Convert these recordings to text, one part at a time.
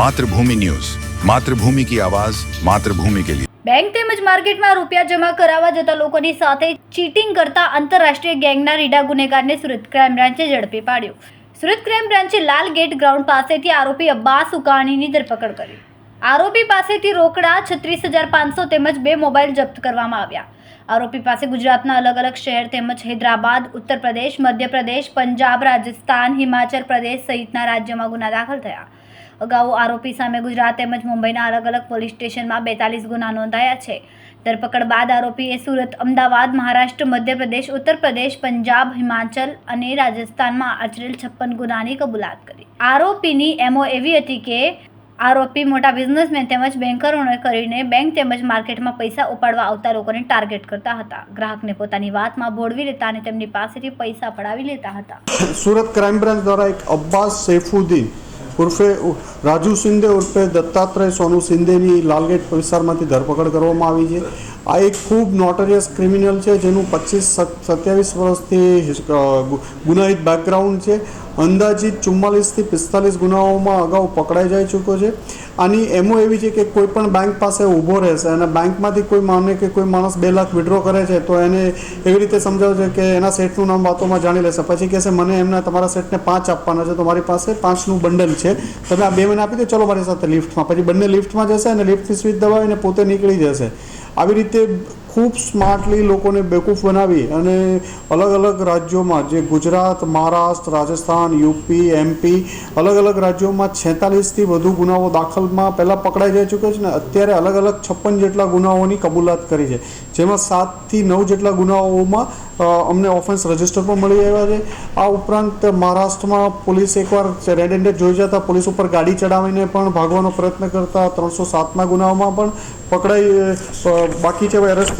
Mathrubhumi news. Mathrubhumi કી આવાજ, માતૃભૂમિ કે લીએ બેંક તેમજ માર્કેટમાં રૂપિયા જમા કરાવવા જતા લોકોની સાથે ચીટિંગ કરતા આંતરરાષ્ટ્રીય ગેંગના રીડા ગુનેગારને સુરત ક્રાઇમ બ્રાન્ચે ઝડપી પાડ્યો. સુરત ક્રાઇમ બ્રાન્ચે લાલ ગેટ ગ્રાઉન્ડ પાસેથી આરોપી અબ્બાસ ઉકાણીની ધરપકડ કરી. આરોપી પાસેથી રોકડા છત્રીસ હજાર પાંચસો તેમજ બે મોબાઈલ જપ્ત કરવામાં આવ્યા. આરોપી પાસે ગુજરાતના અલગ અલગ શહેર તેમજ હૈદરાબાદ ઉત્તર પ્રદેશ મધ્યપ્રદેશ, પંજાબ, રાજસ્થાન, હિમાચલ પ્રદેશ સહિતના રાજ્યમાં ગુના દાખલ થયા. અગાઉ આરોપી સામે ગુજરાત તેમજ મુંબઈના અલગ અલગ પોલીસ સ્ટેશનમાં બેતાલીસ ગુના નોંધાયા છે. ધરપકડ બાદ આરોપીએ સુરત, અમદાવાદ, મહારાષ્ટ્ર, મધ્યપ્રદેશ ઉત્તર પ્રદેશ પંજાબ, હિમાચલ અને રાજસ્થાનમાં આચરેલ છપ્પન ગુનાની કબૂલાત કરી. આરોપીની એમઓ એવી હતી કે આરોપી મોટા બિઝનેસમેન તેમજ બેન્કરોને કરીને બેંક તેમજ માર્કેટમાં પૈસા ઉપાડવા આવતા લોકોને ટાર્ગેટ કરતા હતા. ગ્રાહકને પોતાની વાતમાં ભોળવી લેતા અને તેમની પાસેથી પૈસા પડાવી લેતા હતા. સુરત ક્રાઇમ બ્રાન્ચ દ્વારા એક અબ્બાસ સૈફુદ્દીન ઉર્ફે રાજુ શિંદે ઉર્ફે દત્તાત્રેય સોનુ શિંદેની લાલગેટ વિસ્તારમાંથી ધરપકડ કરવામાં આવી છે. આ એક ખૂબ નોટરિયસ ક્રિમિનલ છે, જેનું પચીસ સત્યાવીસ વર્ષથી ગુનાહિત બેકગ્રાઉન્ડ છે. અંદાજિત ચુમ્માલીસથી પિસ્તાલીસ ગુનાઓમાં અગાઉ પકડાઈ જઈ ચૂક્યો છે. આની એમો એવી છે કે કોઈ પણ બેંક પાસે ઊભો રહેશે અને બેંકમાંથી કોઈ માને કે કોઈ માણસ બે લાખ વિડ્રો કરે છે, તો એને એવી રીતે સમજાવશે કે એના સેટનું નામ વાતોમાં જાણી લેશે. પછી કહેશે, મને એમના, તમારા સેટને પાંચ આપવાના છે, તો મારી પાસે પાંચનું બંડલ છે. તમે આ બે મને આપી દો, ચલો મારી સાથે લિફ્ટમાં પછી બંને લિફ્ટમાં જશે અને લિફ્ટની સ્વિચ દબાવીને પોતે નીકળી જશે. આવી રીતે যে ખૂબ સ્માર્ટલી લોકોને બેકૂફ બનાવી અને અલગ અલગ રાજ્યોમાં જે ગુજરાત, મહારાષ્ટ્ર, રાજસ્થાન, યુપી, એમપી, અલગ અલગ રાજ્યોમાં છેતાલીસથી વધુ ગુનાઓ દાખલમાં પહેલાં પકડાઈ જઈ ચૂક્યો છે ને અત્યારે અલગ અલગ છપ્પન જેટલા ગુનાઓની કબૂલાત કરી છે. જેમાં સાતથી નવ જેટલા ગુનાઓમાં અમને ઓફેન્સ રજિસ્ટર પણ મળી આવ્યા છે. આ ઉપરાંત મહારાષ્ટ્રમાં પોલીસ એકવાર રેડ હેન્ડેડ જોઈ જતા પોલીસ ઉપર ગાડી ચડાવીને પણ ભાગવાનો પ્રયત્ન કરતા ત્રણસો સાતના ગુનાઓમાં પણ પકડાઈ બાકી છે હવે અરેસ્ટ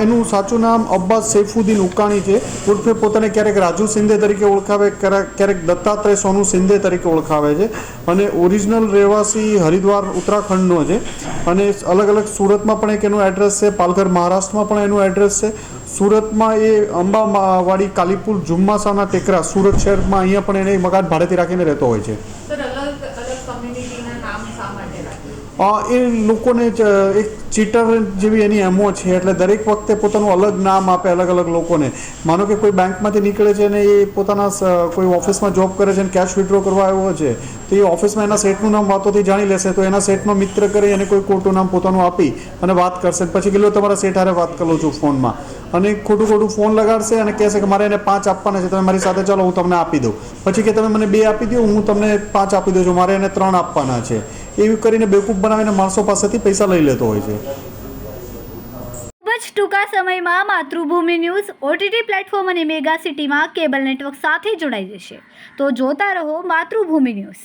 એનું સાચું નામ અબ્બાસ સૈફુદ્દીન ઉકાણી છે. ઉર્ફે પોતાને ક્યારેક રાજુ સિંધે તરીકે ઓળખાવે, ક્યારેક દત્તાત્રેય સોનુ સિંધે તરીકે ઓળખાવે છે. અને ઓરિજિનલ રહેવાસી હરિદ્વાર ઉત્તરાખંડનો છે. અને અલગ અલગ સુરતમાં પણ એક એનું એડ્રેસ છે. પાલઘર મહારાષ્ટ્રમાં પણ એનું એડ્રેસ છે. સુરતમાં એ અંબાવાડી કાલીપુર જુમ્માસાના ટેકરા સુરત શહેરમાં અહીંયા પણ એને મકાન ભાડેથી રાખીને રહેતો હોય છે સર અલગ અલગ કમ્યુનિટીના નામ શા માટે રાખ્યું અ, એ લોકોને એક ચીટર જેવી એની એમો છે, એટલે દરેક વખતે પોતાનું અલગ નામ આપે અલગ અલગ લોકોને. માનો કે કોઈ બેંકમાંથી નીકળે છે ને એ પોતાના કોઈ ઓફિસમાં જોબ કરે છે અને કેશ વિડ્રો કરવા આવ્યો છે, તો એ ઓફિસમાં એના સેટનું નામ વાતોથી જાણી લેશે, તો એના સેટનો મિત્ર કરી અને કોઈ ખોટું નામ પોતાનું આપી અને વાત કરશે. પછી કેટલો તમારા સેટ હારે વાત કરું છું ફોનમાં. અને ખોટું ખોટું ફોન લગાડશે અને કહેશે કે, મારે એને પાંચ આપવાના છે, તમે મારી સાથે ચાલો, હું તમને આપી દઉં. પછી કે, તમે મને બે આપી દો, હું તમને પાંચ આપી દઉં છું, મારે એને ત્રણ આપવાના છે. એવી કરીને બેવકૂફ બનાવીને માણસો પાસેથી પૈસા લઈ લેતો હોય છે. ખૂબ જ ટૂંકા સમયમાં માતૃભૂમિ ન્યૂઝ ઓટીટી પ્લેટફોર્મ અને મેગા સિટીમાં કેબલ નેટવર્ક સાથે જોડાઈ જશે. તો જોતા રહો માતૃભૂમિ ન્યૂઝ.